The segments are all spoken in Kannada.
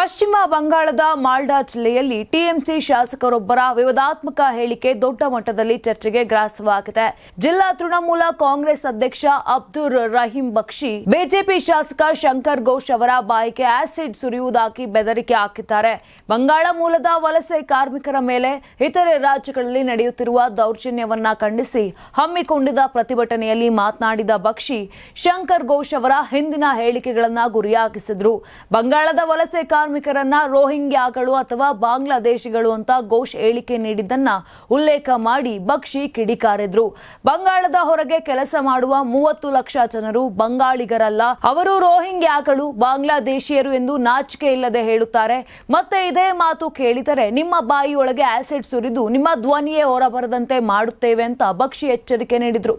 ಪಶ್ಚಿಮ ಬಂಗಾಳದ ಮಾಲ್ಡಾ ಜಿಲ್ಲೆಯಲ್ಲಿ ಟಿಎಂಸಿ ಶಾಸಕರೊಬ್ಬರ ವಿವಾದಾತ್ಮಕ ಹೇಳಿಕೆ ದೊಡ್ಡ ಮಟ್ಟದಲ್ಲಿ ಚರ್ಚೆಗೆ ಗ್ರಾಸವಾಗಿದೆ. ಜಿಲ್ಲಾ ತೃಣಮೂಲ ಕಾಂಗ್ರೆಸ್ ಅಧ್ಯಕ್ಷ ಅಬ್ದುರ್ ರಹೀಂ ಬಕ್ಷಿ, ಬಿಜೆಪಿ ಶಾಸಕ ಶಂಕರ್ ಘೋಷ್ ಅವರ ಬಾಯಿಗೆ ಆಸಿಡ್ ಸುರಿಯುವುದಾಗಿ ಬೆದರಿಕೆ ಹಾಕಿದ್ದಾರೆ. ಬಂಗಾಳ ಮೂಲದ ವಲಸೆ ಕಾರ್ಮಿಕರ ಮೇಲೆ ಇತರೆ ರಾಜ್ಯಗಳಲ್ಲಿ ನಡೆಯುತ್ತಿರುವ ದೌರ್ಜನ್ಯವನ್ನ ಖಂಡಿಸಿ ಹಮ್ಮಿಕೊಂಡಿದ್ದ ಪ್ರತಿಭಟನೆಯಲ್ಲಿ ಮಾತನಾಡಿದ ಬಕ್ಷಿ, ಶಂಕರ್ ಘೋಷ್ ಅವರ ಹಿಂದಿನ ಹೇಳಿಕೆಗಳನ್ನ ಗುರಿಯಾಗಿಸಿದ್ರು. ಬಂಗಾಳದ ವಲಸೆ ಕಾರ್ಮಿಕರನ್ನ ರೋಹಿಂಗ್ಯಾಗಳು ಅಥವಾ ಬಾಂಗ್ಲಾದೇಶಿಗಳು ಅಂತ ಘೋಷ್ ಹೇಳಿಕೆ ನೀಡಿದ್ದನ್ನ ಉಲ್ಲೇಖ ಮಾಡಿ ಬಕ್ಷಿ ಕಿಡಿಕಾರಿದ್ರು. ಬಂಗಾಳದ ಹೊರಗೆ ಕೆಲಸ ಮಾಡುವ ಮೂವತ್ತು ಲಕ್ಷ ಜನರು ಬಂಗಾಳಿಗರಲ್ಲ. ಅವರು ರೋಹಿಂಗ್ಯಾಗಳು, ಬಾಂಗ್ಲಾದೇಶಿಯರು ಎಂದು ನಾಚಿಕೆ ಇಲ್ಲದೆ ಹೇಳುತ್ತಾರೆ. ಮತ್ತೆ ಇದೇ ಮಾತು ಕೇಳಿದರೆ ನಿಮ್ಮ ಬಾಯಿಯೊಳಗೆ ಆಸಿಡ್ ಸುರಿದು ನಿಮ್ಮ ಧ್ವನಿಯೇ ಹೊರಬರದಂತೆ ಮಾಡುತ್ತೇವೆ ಅಂತ ಬಕ್ಷಿ ಎಚ್ಚರಿಕೆ ನೀಡಿದ್ರು.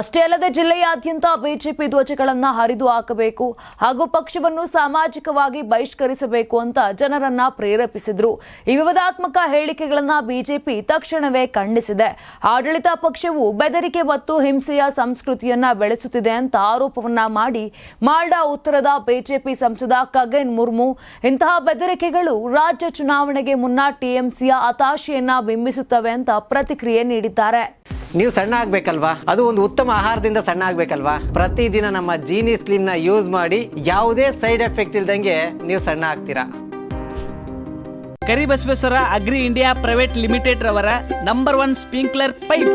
ಅಷ್ಟೇ ಅಲ್ಲದೆ ಜಿಲ್ಲೆಯಾದ್ಯಂತ ಬಿಜೆಪಿ ಧ್ವಜಗಳನ್ನ ಹರಿದು ಹಾಕಬೇಕು ಹಾಗೂ ಪಕ್ಷವನ್ನು ಸಾಮಾಜಿಕವಾಗಿ ಬಹಿಷ್ಕರಿಸಬೇಕು ಅಂತ ಜನರನ್ನ ಪ್ರೇರೇಪಿಸಿದ್ರು. ಈ ವಿವಾದಾತ್ಮಕ ಹೇಳಿಕೆಗಳನ್ನ ಬಿಜೆಪಿ ತಕ್ಷಣವೇ ಖಂಡಿಸಿದೆ. ಆಡಳಿತ ಪಕ್ಷವು ಬೆದರಿಕೆ ಮತ್ತು ಹಿಂಸೆಯ ಸಂಸ್ಕೃತಿಯನ್ನ ಬೆಳೆಸುತ್ತಿದೆ ಅಂತ ಆರೋಪವನ್ನ ಮಾಡಿ ಮಾಲ್ಡಾ ಉತ್ತರದ ಬಿಜೆಪಿ ಸಂಸದ ಖಗೇನ್ ಮುರ್ಮು, ಇಂತಹ ಬೆದರಿಕೆಗಳು ರಾಜ್ಯ ಚುನಾವಣೆಗೆ ಮುನ್ನ ಟಿಎಂಸಿಯ ಹತಾಶೆಯನ್ನ ಬಿಂಬಿಸುತ್ತವೆ ಅಂತ ಪ್ರತಿಕ್ರಿಯೆ ನೀಡಿದ್ದಾರೆ. ನೀವು ಸಣ್ಣ ಆಗ್ಬೇಕಲ್ವಾ? ಅದು ಒಂದು ಉತ್ತಮ ಆಹಾರದಿಂದ ಸಣ್ಣ ಆಗ್ಬೇಕಲ್ವಾ? ಪ್ರತಿದಿನ ನಮ್ಮ ಜೀನಿ ಸ್ಲಿಮ್ನ ಯೂಸ್ ಮಾಡಿ ಯಾವುದೇ ಸೈಡ್ ಎಫೆಕ್ಟ್ ಇಲ್ದಂಗೆ ನೀವು ಸಣ್ಣ ಆಗ್ತೀರಾ. Karibasaveshwara agri India private limited ರವರ ನಂಬರ್ ಒನ್ ಸ್ಪ್ರಿಂಕ್ಲರ್ ಪೈಪ್